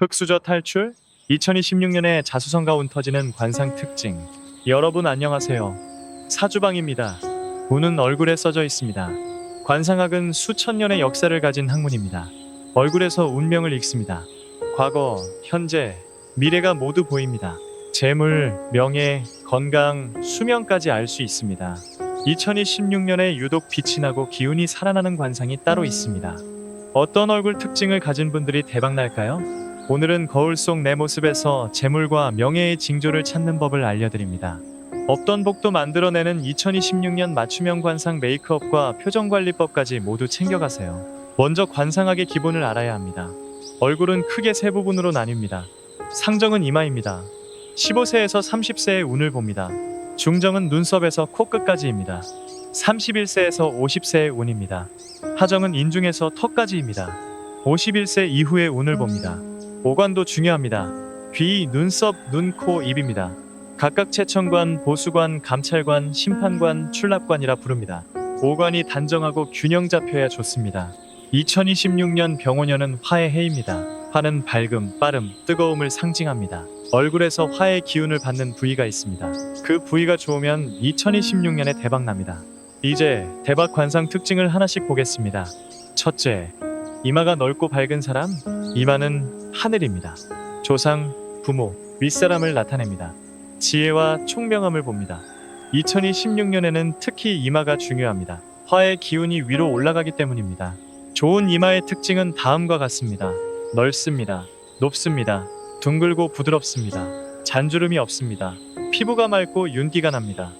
흑수저 탈출 2026년에 자수성가 운 터지는 관상 특징. 여러분 안녕하세요. 사주방입니다. 운은 얼굴에 써져 있습니다. 관상학은 수천 년의 역사를 가진 학문입니다. 얼굴에서 운명을 읽습니다. 과거 현재 미래가 모두 보입니다. 재물 명예 건강 수명까지 알 수 있습니다. 2026년에 유독 빛이 나고 기운이 살아나는 관상이 따로 있습니다. 어떤 얼굴 특징을 가진 분들이 대박 날까요? 오늘은 거울 속 내 모습에서 재물과 명예의 징조를 찾는 법을 알려드립니다. 없던 복도 만들어내는 2026년 맞춤형 관상 메이크업과 표정관리법까지 모두 챙겨가세요. 먼저 관상학의 기본을 알아야 합니다. 얼굴은 크게 세 부분으로 나뉩니다. 상정은 이마입니다. 15세에서 30세의 운을 봅니다. 중정은 눈썹에서 코끝까지입니다. 31세에서 50세의 운입니다. 하정은 인중에서 턱까지입니다. 51세 이후의 운을 봅니다. 오관도 중요합니다. 귀, 눈썹, 눈, 코, 입입니다. 각각 채청관, 보수관, 감찰관, 심판관, 출납관이라 부릅니다. 오관이 단정하고 균형 잡혀야 좋습니다. 2026년 병오년은 화의 해입니다. 화는 밝음, 빠름, 뜨거움을 상징합니다. 얼굴에서 화의 기운을 받는 부위가 있습니다. 그 부위가 좋으면 2026년에 대박 납니다. 이제 대박 관상 특징을 하나씩 보겠습니다. 첫째, 이마가 넓고 밝은 사람, 이마는 하늘입니다. 조상, 부모, 윗사람을 나타냅니다. 지혜와 총명함을 봅니다. 2026년에는 특히 이마가 중요합니다. 화의 기운이 위로 올라가기 때문입니다. 좋은 이마의 특징은 다음과 같습니다. 넓습니다. 높습니다. 둥글고 부드럽습니다. 잔주름이 없습니다. 피부가 맑고 윤기가 납니다.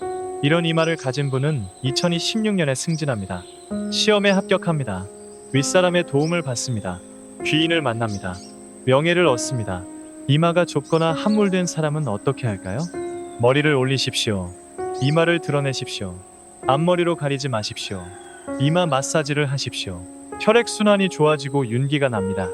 이런 이마를 가진 분은 2026년에 승진합니다. 시험에 합격합니다. 윗사람의 도움을 받습니다. 귀인을 만납니다. 명예를 얻습니다. 이마가 좁거나 함몰된 사람은 어떻게 할까요? 머리를 올리십시오. 이마를 드러내십시오. 앞머리로 가리지 마십시오. 이마 마사지를 하십시오. 혈액순환이 좋아지고 윤기가 납니다.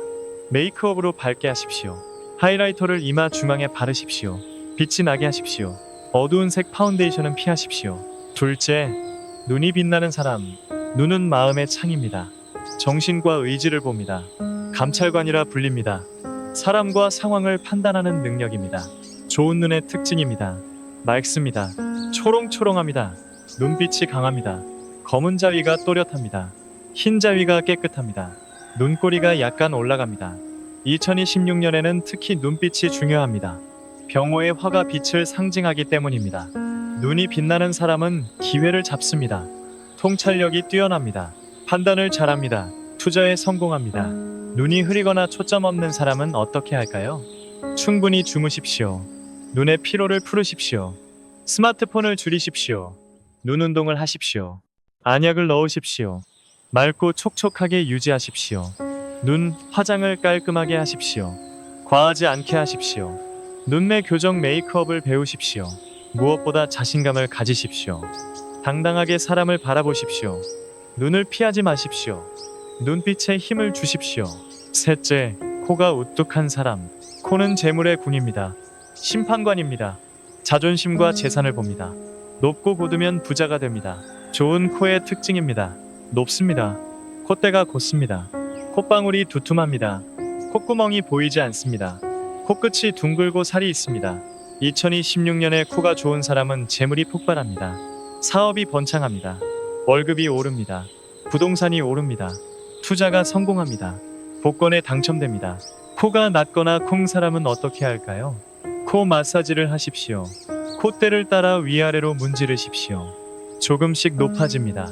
메이크업으로 밝게 하십시오. 하이라이터를 이마 중앙에 바르십시오. 빛이 나게 하십시오. 어두운 색 파운데이션은 피하십시오. 둘째, 눈이 빛나는 사람. 눈은 마음의 창입니다. 정신과 의지를 봅니다. 감찰관이라 불립니다. 사람과 상황을 판단하는 능력입니다. 좋은 눈의 특징입니다. 맑습니다. 초롱초롱합니다. 눈빛이 강합니다. 검은 자위가 또렷합니다. 흰 자위가 깨끗합니다. 눈꼬리가 약간 올라갑니다. 2026년에는 특히 눈빛이 중요합니다. 병호의 화가 빛을 상징하기 때문입니다. 눈이 빛나는 사람은 기회를 잡습니다. 통찰력이 뛰어납니다. 판단을 잘합니다. 투자에 성공합니다. 눈이 흐리거나 초점 없는 사람은 어떻게 할까요? 충분히 주무십시오. 눈의 피로를 풀으십시오. 스마트폰을 줄이십시오. 눈 운동을 하십시오. 안약을 넣으십시오. 맑고 촉촉하게 유지하십시오. 눈 화장을 깔끔하게 하십시오. 과하지 않게 하십시오. 눈매 교정 메이크업을 배우십시오. 무엇보다 자신감을 가지십시오. 당당하게 사람을 바라보십시오. 눈을 피하지 마십시오. 눈빛에 힘을 주십시오. 셋째, 코가 우뚝한 사람. 코는 재물의 군입니다. 심판관입니다. 자존심과 재산을 봅니다. 높고 곧으면 부자가 됩니다. 좋은 코의 특징입니다. 높습니다. 콧대가 곧습니다. 콧방울이 두툼합니다. 콧구멍이 보이지 않습니다. 코끝이 둥글고 살이 있습니다. 2026년에 코가 좋은 사람은 재물이 폭발합니다. 사업이 번창합니다. 월급이 오릅니다. 부동산이 오릅니다. 투자가 성공합니다. 복권에 당첨됩니다. 코가 낮거나 콩 사람은 어떻게 할까요? 코 마사지를 하십시오. 콧대를 따라 위아래로 문지르십시오. 조금씩 높아집니다.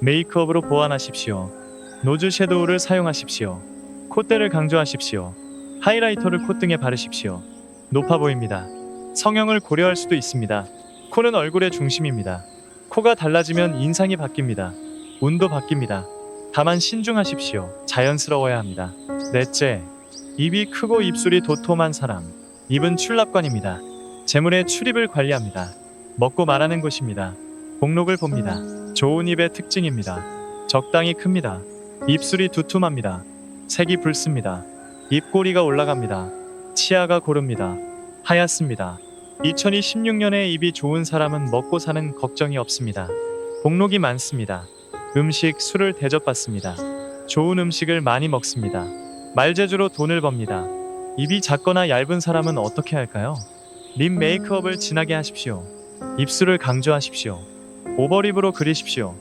메이크업으로 보완하십시오. 노즈 섀도우를 사용하십시오. 콧대를 강조하십시오. 하이라이터를 콧등에 바르십시오. 높아 보입니다. 성형을 고려할 수도 있습니다. 코는 얼굴의 중심입니다. 코가 달라지면 인상이 바뀝니다. 운도 바뀝니다. 다만 신중하십시오. 자연스러워야 합니다. 넷째, 입이 크고 입술이 도톰한 사람. 입은 출납관입니다. 재물의 출입을 관리합니다. 먹고 말하는 곳입니다. 목록을 봅니다. 좋은 입의 특징입니다. 적당히 큽니다. 입술이 두툼합니다. 색이 붉습니다. 입꼬리가 올라갑니다. 치아가 고릅니다. 하얗습니다. 2026년에 입이 좋은 사람은 먹고 사는 걱정이 없습니다. 목록이 많습니다. 음식, 술을 대접받습니다. 좋은 음식을 많이 먹습니다. 말재주로 돈을 법니다. 입이 작거나 얇은 사람은 어떻게 할까요? 립 메이크업을 진하게 하십시오. 입술을 강조하십시오. 오버립으로 그리십시오.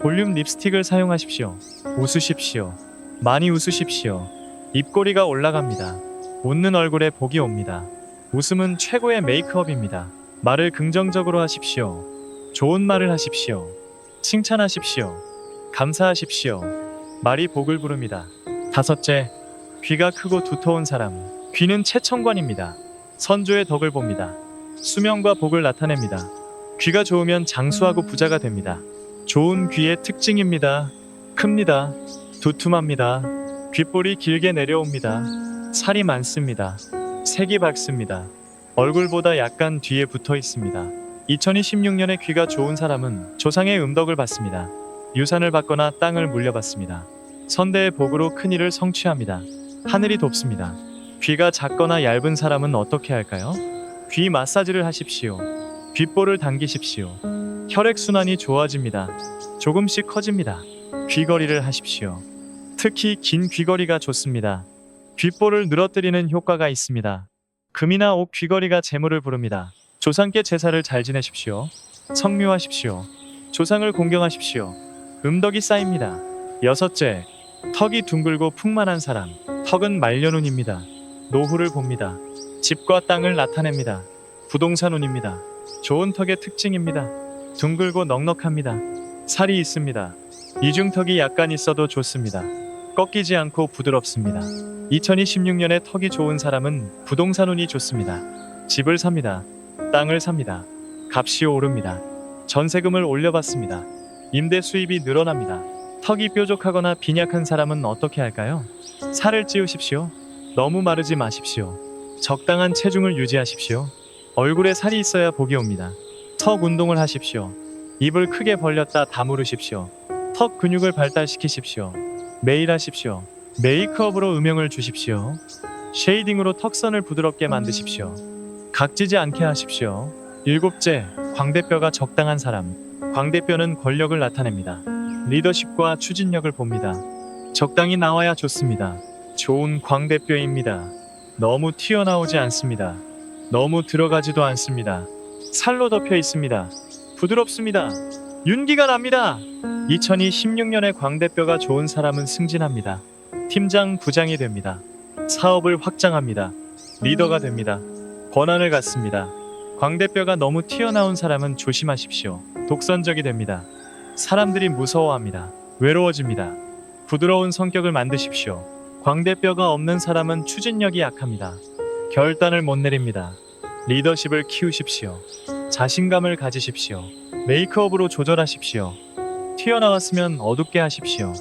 볼륨 립스틱을 사용하십시오. 웃으십시오. 많이 웃으십시오. 입꼬리가 올라갑니다. 웃는 얼굴에 복이 옵니다. 웃음은 최고의 메이크업입니다. 말을 긍정적으로 하십시오. 좋은 말을 하십시오. 칭찬하십시오. 감사하십시오. 말이 복을 부릅니다. 다섯째, 귀가 크고 두터운 사람. 귀는 채청관입니다. 선조의 덕을 봅니다. 수명과 복을 나타냅니다. 귀가 좋으면 장수하고 부자가 됩니다. 좋은 귀의 특징입니다. 큽니다. 두툼합니다. 귓볼이 길게 내려옵니다. 살이 많습니다. 색이 밝습니다. 얼굴보다 약간 뒤에 붙어 있습니다. 2026년에 귀가 좋은 사람은 조상의 음덕을 받습니다. 유산을 받거나 땅을 물려받습니다. 선대의 복으로 큰 일을 성취합니다. 하늘이 돕습니다. 귀가 작거나 얇은 사람은 어떻게 할까요? 귀 마사지를 하십시오. 귓볼을 당기십시오. 혈액순환이 좋아집니다. 조금씩 커집니다. 귀걸이를 하십시오. 특히 긴 귀걸이가 좋습니다. 귓볼을 늘어뜨리는 효과가 있습니다. 금이나 옥 귀걸이가 재물을 부릅니다. 조상께 제사를 잘 지내십시오. 성묘하십시오. 조상을 공경하십시오. 음덕이 쌓입니다. 여섯째, 턱이 둥글고 풍만한 사람. 턱은 말년운입니다. 노후를 봅니다. 집과 땅을 나타냅니다. 부동산 운입니다. 좋은 턱의 특징입니다. 둥글고 넉넉합니다. 살이 있습니다. 이중턱이 약간 있어도 좋습니다. 꺾이지 않고 부드럽습니다. 2026년에 턱이 좋은 사람은 부동산 운이 좋습니다. 집을 삽니다. 땅을 삽니다. 값이 오릅니다. 전세금을 올려받습니다. 임대 수입이 늘어납니다. 턱이 뾰족하거나 빈약한 사람은 어떻게 할까요? 살을 찌우십시오. 너무 마르지 마십시오. 적당한 체중을 유지하십시오. 얼굴에 살이 있어야 복이 옵니다. 턱 운동을 하십시오. 입을 크게 벌렸다 다무르십시오. 턱 근육을 발달시키십시오. 매일 하십시오. 메이크업으로 음영을 주십시오. 쉐이딩으로 턱선을 부드럽게 만드십시오. 각지지 않게 하십시오. 일곱째, 광대뼈가 적당한 사람. 광대뼈는 권력을 나타냅니다. 리더십과 추진력을 봅니다. 적당히 나와야 좋습니다. 좋은 광대뼈입니다. 너무 튀어나오지 않습니다. 너무 들어가지도 않습니다. 살로 덮여 있습니다. 부드럽습니다. 윤기가 납니다. 2016년에 광대뼈가 좋은 사람은 승진합니다. 팀장, 부장이 됩니다. 사업을 확장합니다. 리더가 됩니다. 권한을 갖습니다. 광대뼈가 너무 튀어나온 사람은 조심하십시오. 독선적이 됩니다. 사람들이 무서워합니다. 외로워집니다. 부드러운 성격을 만드십시오. 광대뼈가 없는 사람은 추진력이 약합니다. 결단을 못 내립니다. 리더십을 키우십시오. 자신감을 가지십시오. 메이크업으로 조절하십시오. 튀어나왔으면 어둡게 하십시오.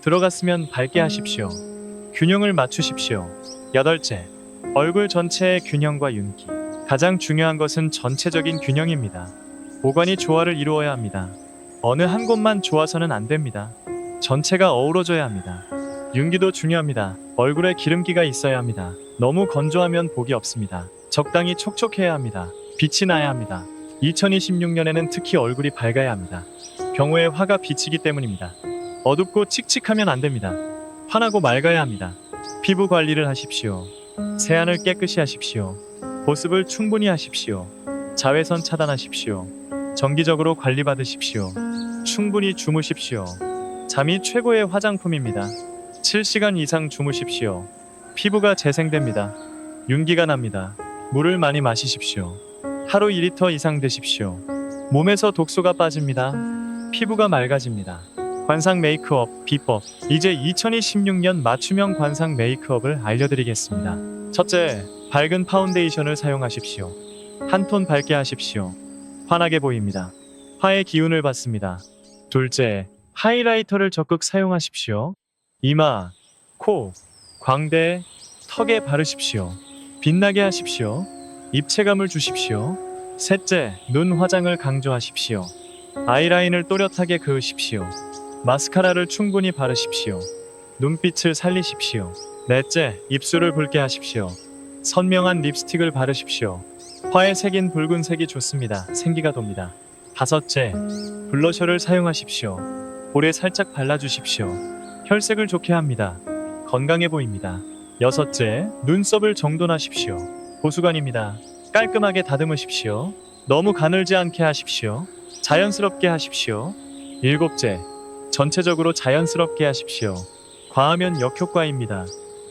들어갔으면 밝게 하십시오. 균형을 맞추십시오. 여덟째, 얼굴 전체의 균형과 윤기. 가장 중요한 것은 전체적인 균형입니다. 오관이 조화를 이루어야 합니다. 어느 한 곳만 좋아서는 안 됩니다. 전체가 어우러져야 합니다. 윤기도 중요합니다. 얼굴에 기름기가 있어야 합니다. 너무 건조하면 복이 없습니다. 적당히 촉촉해야 합니다. 빛이 나야 합니다. 2026년에는 특히 얼굴이 밝아야 합니다. 경우에 화가 비치기 때문입니다. 어둡고 칙칙하면 안 됩니다. 환하고 맑아야 합니다. 피부 관리를 하십시오. 세안을 깨끗이 하십시오. 보습을 충분히 하십시오. 자외선 차단하십시오. 정기적으로 관리받으십시오. 충분히 주무십시오. 잠이 최고의 화장품입니다. 7시간 이상 주무십시오. 피부가 재생됩니다. 윤기가 납니다. 물을 많이 마시십시오. 하루 2리터 이상 드십시오. 몸에서 독소가 빠집니다. 피부가 맑아집니다. 관상 메이크업 비법. 이제 2026년 맞춤형 관상 메이크업을 알려드리겠습니다. 첫째, 밝은 파운데이션을 사용하십시오. 한 톤 밝게 하십시오. 환하게 보입니다. 화의 기운을 받습니다. 둘째, 하이라이터를 적극 사용하십시오. 이마, 코, 광대, 턱에 바르십시오. 빛나게 하십시오. 입체감을 주십시오. 셋째, 눈 화장을 강조하십시오. 아이라인을 또렷하게 그으십시오. 마스카라를 충분히 바르십시오. 눈빛을 살리십시오. 넷째, 입술을 붉게 하십시오. 선명한 립스틱을 바르십시오. 화에 새긴 붉은색이 좋습니다. 생기가 돕니다. 다섯째, 블러셔를 사용하십시오. 볼에 살짝 발라주십시오. 혈색을 좋게 합니다. 건강해 보입니다. 여섯째, 눈썹을 정돈하십시오. 보수관입니다. 깔끔하게 다듬으십시오. 너무 가늘지 않게 하십시오. 자연스럽게 하십시오. 일곱째, 전체적으로 자연스럽게 하십시오. 과하면 역효과입니다.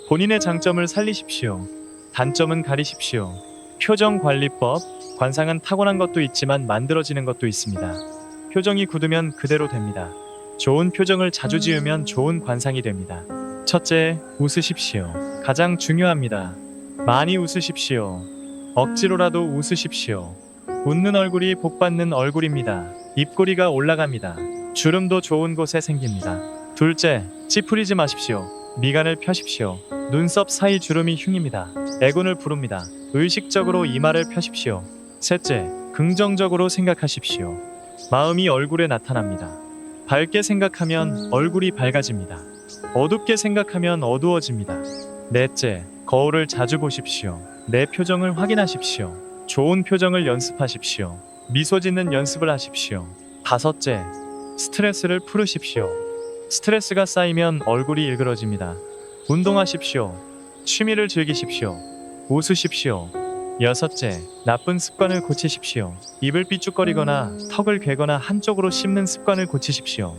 본인의 장점을 살리십시오. 단점은 가리십시오. 표정 관리법, 관상은 타고난 것도 있지만 만들어지는 것도 있습니다. 표정이 굳으면 그대로 됩니다. 좋은 표정을 자주 지으면 좋은 관상이 됩니다. 첫째, 웃으십시오. 가장 중요합니다. 많이 웃으십시오. 억지로라도 웃으십시오. 웃는 얼굴이 복받는 얼굴입니다. 입꼬리가 올라갑니다. 주름도 좋은 곳에 생깁니다. 둘째, 찌푸리지 마십시오. 미간을 펴십시오. 눈썹 사이 주름이 흉입니다. 애군을 부릅니다. 의식적으로 이마를 펴십시오. 셋째, 긍정적으로 생각하십시오. 마음이 얼굴에 나타납니다. 밝게 생각하면 얼굴이 밝아집니다. 어둡게 생각하면 어두워집니다. 넷째, 거울을 자주 보십시오. 내 표정을 확인하십시오. 좋은 표정을 연습하십시오. 미소 짓는 연습을 하십시오. 다섯째, 스트레스를 풀으십시오. 스트레스가 쌓이면 얼굴이 일그러집니다. 운동하십시오. 취미를 즐기십시오. 웃으십시오. 여섯째, 나쁜 습관을 고치십시오. 입을 삐죽거리거나 턱을 괴거나 한쪽으로 씹는 습관을 고치십시오.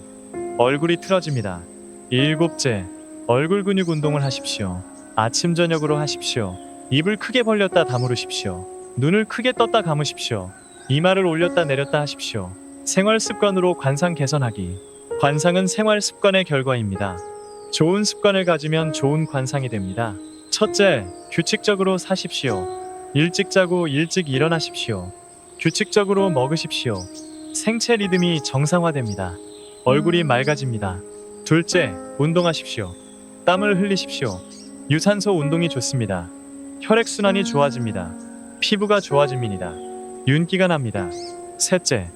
얼굴이 틀어집니다. 일곱째, 얼굴 근육 운동을 하십시오. 아침 저녁으로 하십시오. 입을 크게 벌렸다 다물으십시오. 눈을 크게 떴다 감으십시오. 이마를 올렸다 내렸다 하십시오. 생활 습관으로 관상 개선하기. 관상은 생활 습관의 결과입니다. 좋은 습관을 가지면 좋은 관상이 됩니다. 첫째, 규칙적으로 사십시오. 일찍 자고 일찍 일어나십시오. 규칙적으로 먹으십시오. 생체 리듬이 정상화됩니다. 얼굴이 맑아집니다. 둘째, 운동하십시오. 땀을 흘리십시오. 유산소 운동이 좋습니다. 혈액순환이 좋아집니다. 피부가 좋아집니다. 윤기가 납니다. 셋째,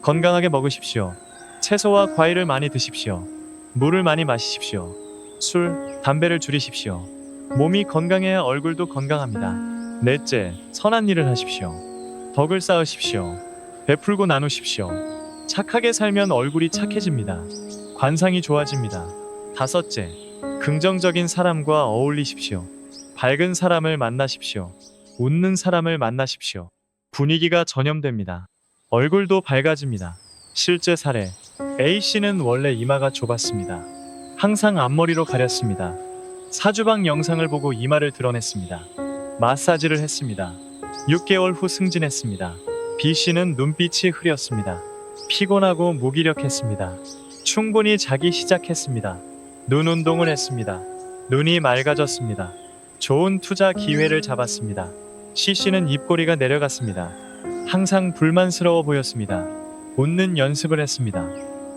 건강하게 먹으십시오. 채소와 과일을 많이 드십시오. 물을 많이 마시십시오. 술, 담배를 줄이십시오. 몸이 건강해야 얼굴도 건강합니다. 넷째, 선한 일을 하십시오. 덕을 쌓으십시오. 베풀고 나누십시오. 착하게 살면 얼굴이 착해집니다. 관상이 좋아집니다. 다섯째, 긍정적인 사람과 어울리십시오. 밝은 사람을 만나십시오. 웃는 사람을 만나십시오. 분위기가 전염됩니다. 얼굴도 밝아집니다. 실제 사례 A씨는 원래 이마가 좁았습니다. 항상 앞머리로 가렸습니다. 사주방 영상을 보고 이마를 드러냈습니다. 마사지를 했습니다. 6개월 후 승진했습니다. B씨는 눈빛이 흐렸습니다. 피곤하고 무기력했습니다. 충분히 자기 시작했습니다. 눈 운동을 했습니다. 눈이 맑아졌습니다. 좋은 투자 기회를 잡았습니다. C씨는 입꼬리가 내려갔습니다. 항상 불만스러워 보였습니다. 웃는 연습을 했습니다.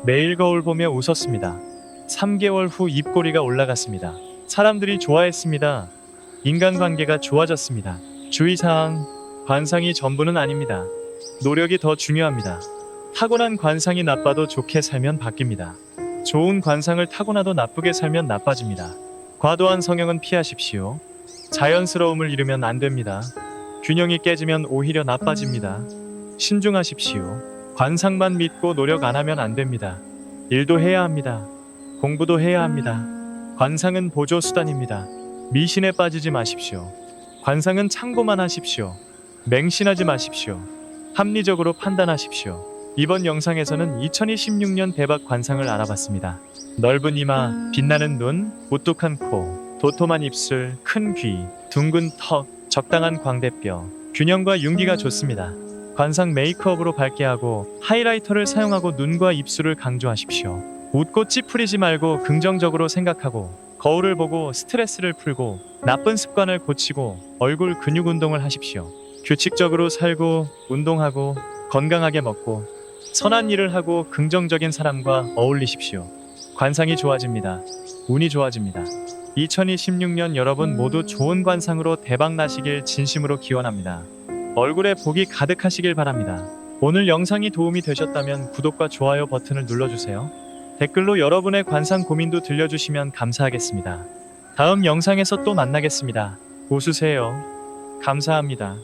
매일 거울 보며 웃었습니다. 3개월 후 입꼬리가 올라갔습니다. 사람들이 좋아했습니다. 인간관계가 좋아졌습니다. 주의사항, 관상이 전부는 아닙니다. 노력이 더 중요합니다. 타고난 관상이 나빠도 좋게 살면 바뀝니다. 좋은 관상을 타고나도 나쁘게 살면 나빠집니다. 과도한 성형은 피하십시오. 자연스러움을 잃으면 안 됩니다. 균형이 깨지면 오히려 나빠집니다. 신중하십시오. 관상만 믿고 노력 안 하면 안 됩니다. 일도 해야 합니다. 공부도 해야 합니다. 관상은 보조 수단입니다. 미신에 빠지지 마십시오. 관상은 참고만 하십시오. 맹신하지 마십시오. 합리적으로 판단하십시오. 이번 영상에서는 2026년 대박 관상을 알아봤습니다. 넓은 이마, 빛나는 눈, 우뚝한 코, 도톰한 입술, 큰 귀, 둥근 턱, 적당한 광대뼈, 균형과 윤기가 좋습니다. 관상 메이크업으로 밝게 하고 하이라이터를 사용하고 눈과 입술을 강조하십시오. 웃고 찌푸리지 말고 긍정적으로 생각하고 거울을 보고 스트레스를 풀고 나쁜 습관을 고치고 얼굴 근육 운동을 하십시오. 규칙적으로 살고 운동하고 건강하게 먹고 선한 일을 하고 긍정적인 사람과 어울리십시오. 관상이 좋아집니다. 운이 좋아집니다. 2026년 여러분 모두 좋은 관상으로 대박 나시길 진심으로 기원합니다. 얼굴에 복이 가득하시길 바랍니다. 오늘 영상이 도움이 되셨다면 구독과 좋아요 버튼을 눌러주세요. 댓글로 여러분의 관상 고민도 들려주시면 감사하겠습니다. 다음 영상에서 또 만나겠습니다. 웃으세요. 감사합니다.